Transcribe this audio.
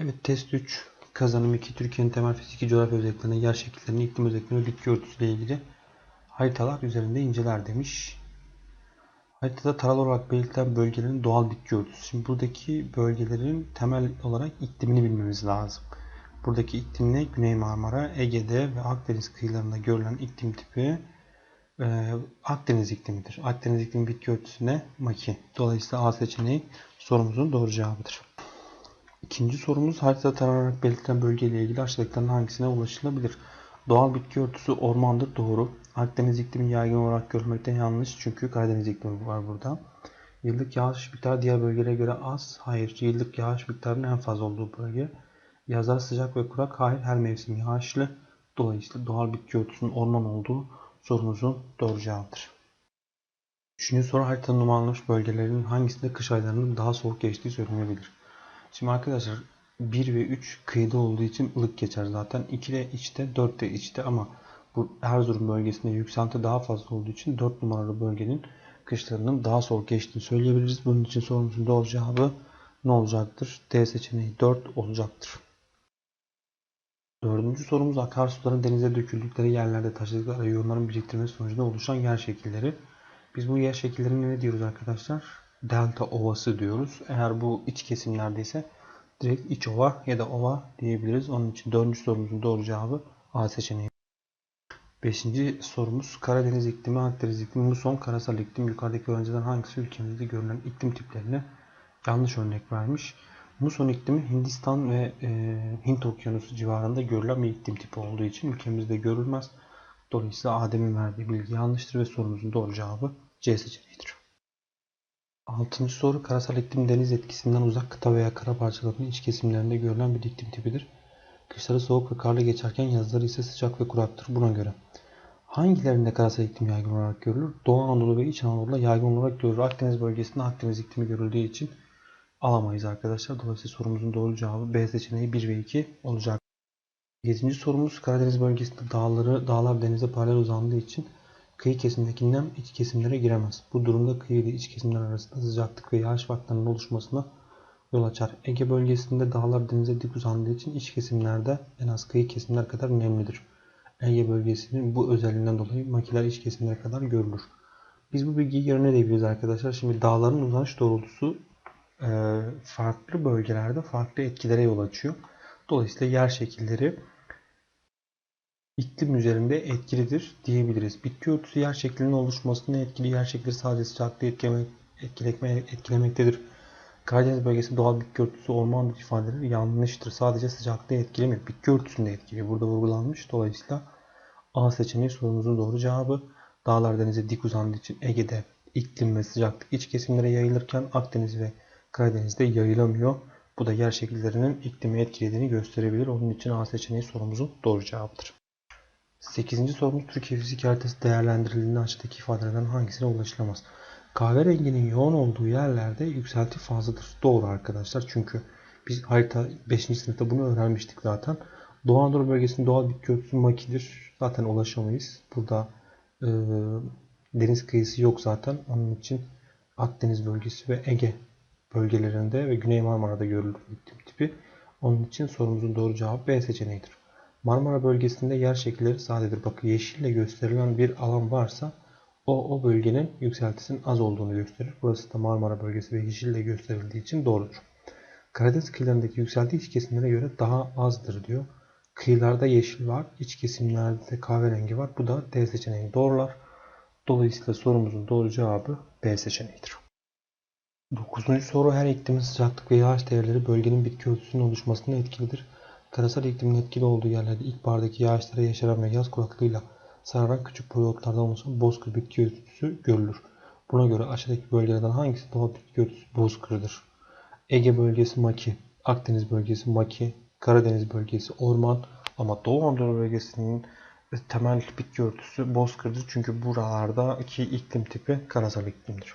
Evet test 3 kazanım 2 Türkiye'nin temel fiziki coğrafya özelliklerini, yer şekillerini, iklim özelliklerini bitki örtüsüyle ilgili haritalar üzerinde inceler demiş. Haritada taralı olarak belirtilen bölgelerin doğal bitki örtüsü. Şimdi buradaki bölgelerin temel olarak iklimini bilmemiz lazım. Buradaki iklim ne? Güney Marmara, Ege'de ve Akdeniz kıyılarında görülen iklim tipi e, Akdeniz iklimidir. Akdeniz iklimi bitki örtüsü ne? Maki. Dolayısıyla A seçeneği sorumuzun doğru cevabıdır. İkinci sorumuz haritada taranarak belirtilen bölgeyle ilgili aşağıdakilerin hangisine ulaşılabilir? Doğal bitki örtüsü ormandır. Doğru. Akdeniz iklimi yaygın olarak görülmekte yanlış. Çünkü Karadeniz iklimi var burada. Yıllık yağış miktarı diğer bölgelere göre az. Hayır. Yıllık yağış miktarının en fazla olduğu bölge. Yazlar sıcak ve kurak. Hayır. Her mevsim yağışlı. Dolayısıyla doğal bitki örtüsünün orman olduğu sorumuzun doğru cevabıdır. Üçüncü soru haritanın numaralanmış bölgelerinin hangisinde kış aylarının daha soğuk geçtiği söylenebilir. Şimdi arkadaşlar 1 ve 3 kıyıda olduğu için ılık geçer zaten. 2 de içte, 4 de içte ama bu Erzurum bölgesinde yükselti daha fazla olduğu için 4 numaralı bölgenin kışlarının daha soğuk geçtiğini söyleyebiliriz. Bunun için sorumuzun doğru cevabı ne olacaktır? D seçeneği 4 olacaktır. Dördüncü sorumuz akarsuların denize döküldükleri yerlerde taşıdıkları iyonların biriktirmesi sonucunda oluşan yer şekilleri. Biz bu yer şekillerine ne diyoruz arkadaşlar? Delta ovası diyoruz. Eğer bu iç kesimlerdeyse direkt iç ova ya da ova diyebiliriz. Onun için dördüncü sorumuzun doğru cevabı A seçeneği. Beşinci sorumuz Karadeniz iklimi, Akdeniz iklimi, muson, karasal iklim. Yukarıdaki öğrencilerden hangisi ülkemizde görülen iklim tiplerine yanlış örnek vermiş. Muson iklimi Hindistan ve e, Hint okyanusu civarında görülen bir iklim tipi olduğu için ülkemizde görülmez. Dolayısıyla Adem'in verdiği bilgi yanlıştır ve sorumuzun doğru cevabı C seçeneğidir. Altıncı soru karasal iklim deniz etkisinden uzak kıta veya kara parçalarının iç kesimlerinde görülen bir iklim tipidir. Kışları soğuk ve karlı geçerken yazları ise sıcak ve kuraktır. Buna göre hangilerinde karasal iklim yaygın olarak görülür? Doğu Anadolu ve İç Anadolu'da yaygın olarak görülür. Akdeniz bölgesinde Akdeniz iklimi görüldüğü için alamayız arkadaşlar. Dolayısıyla sorumuzun doğru cevabı B seçeneği 1 ve 2 olacak. 7. sorumuz Karadeniz bölgesinde dağları, dağlar denize paralel uzandığı için kıyı kesimindeki iç kesimlere giremez. Bu durumda kıyı ile iç kesimler arasında sıcaklık ve yağış farklarının oluşmasına yol açar. Ege bölgesinde dağlar denize dik uzandığı için iç kesimlerde en az kıyı kesimler kadar nemlidir. Ege bölgesinin bu özelliğinden dolayı makiler iç kesimlere kadar görülür. Biz bu bilgiyi yerine diyebiliriz arkadaşlar. Şimdi dağların uzanış doğrultusu farklı bölgelerde farklı etkilere yol açıyor. Dolayısıyla yer şekilleri iklim üzerinde etkilidir diyebiliriz. Bitki örtüsü yer şeklinin oluşmasına etkili yer şekli sadece sıcaklığı etkileme, etkileme, etkilemektedir. Karadeniz bölgesi doğal bitki örtüsü ormandır ifadeleri yanlıştır. Sadece sıcaklığı etkilemiyor. Bitki örtüsünü de etkiliyor. Burada vurgulanmış. Dolayısıyla A seçeneği sorumuzun doğru cevabı. Dağlar denize dik uzandığı için Ege'de iklim ve sıcaklık iç kesimlere yayılırken Akdeniz ve Karadeniz'de yayılamıyor. Bu da yer şekillerinin iklimi etkilediğini gösterebilir. Onun için A seçeneği sorumuzun doğru cevabıdır. 8. sorumuz Türkiye fizik haritası değerlendirildiğinde aşağıdaki ifadelerden hangisine ulaşılamaz? Kahverenginin yoğun olduğu yerlerde yükselti fazladır. Doğru arkadaşlar. Çünkü biz harita 5. sınıfta bunu öğrenmiştik zaten. Doğu Anadolu bölgesinin doğal bitki örtüsü makidir. Zaten ulaşamayız. Burada e, deniz kıyısı yok zaten. Onun için Akdeniz bölgesi ve Ege bölgelerinde ve Güney Marmara'da görülür tipi. Onun için sorumuzun doğru cevabı B seçeneğidir. Marmara bölgesinde yer şekilleri sadedir. Bakın yeşille gösterilen bir alan varsa o, o bölgenin yükseltisinin az olduğunu gösterir. Burası da Marmara bölgesi ve yeşille gösterildiği için doğrudur. Karadeniz kıyılarındaki yükselti iç kesimlere göre daha azdır diyor. Kıyılarda yeşil var, iç kesimlerde de kahverengi var. Bu da D seçeneğini doğrular. Dolayısıyla sorumuzun doğru cevabı B seçeneğidir. Dokuzuncu soru her iklimin sıcaklık ve yağış değerleri bölgenin bitki örtüsünün oluşmasında etkilidir. Karasal iklimin etkili olduğu yerlerde ilkbahardaki yağışlara yaşaran ve yaz kuraklığıyla sararan küçük periyotlardan oluşan bozkır bitki örtüsü görülür. Buna göre aşağıdaki bölgelerden hangisi doğal bitki örtüsü bozkırdır? Ege bölgesi maki, Akdeniz bölgesi maki, Karadeniz bölgesi orman ama Doğu Anadolu bölgesinin temel bitki örtüsü bozkırdır. Çünkü buralardaki iklim tipi karasal iklimdir.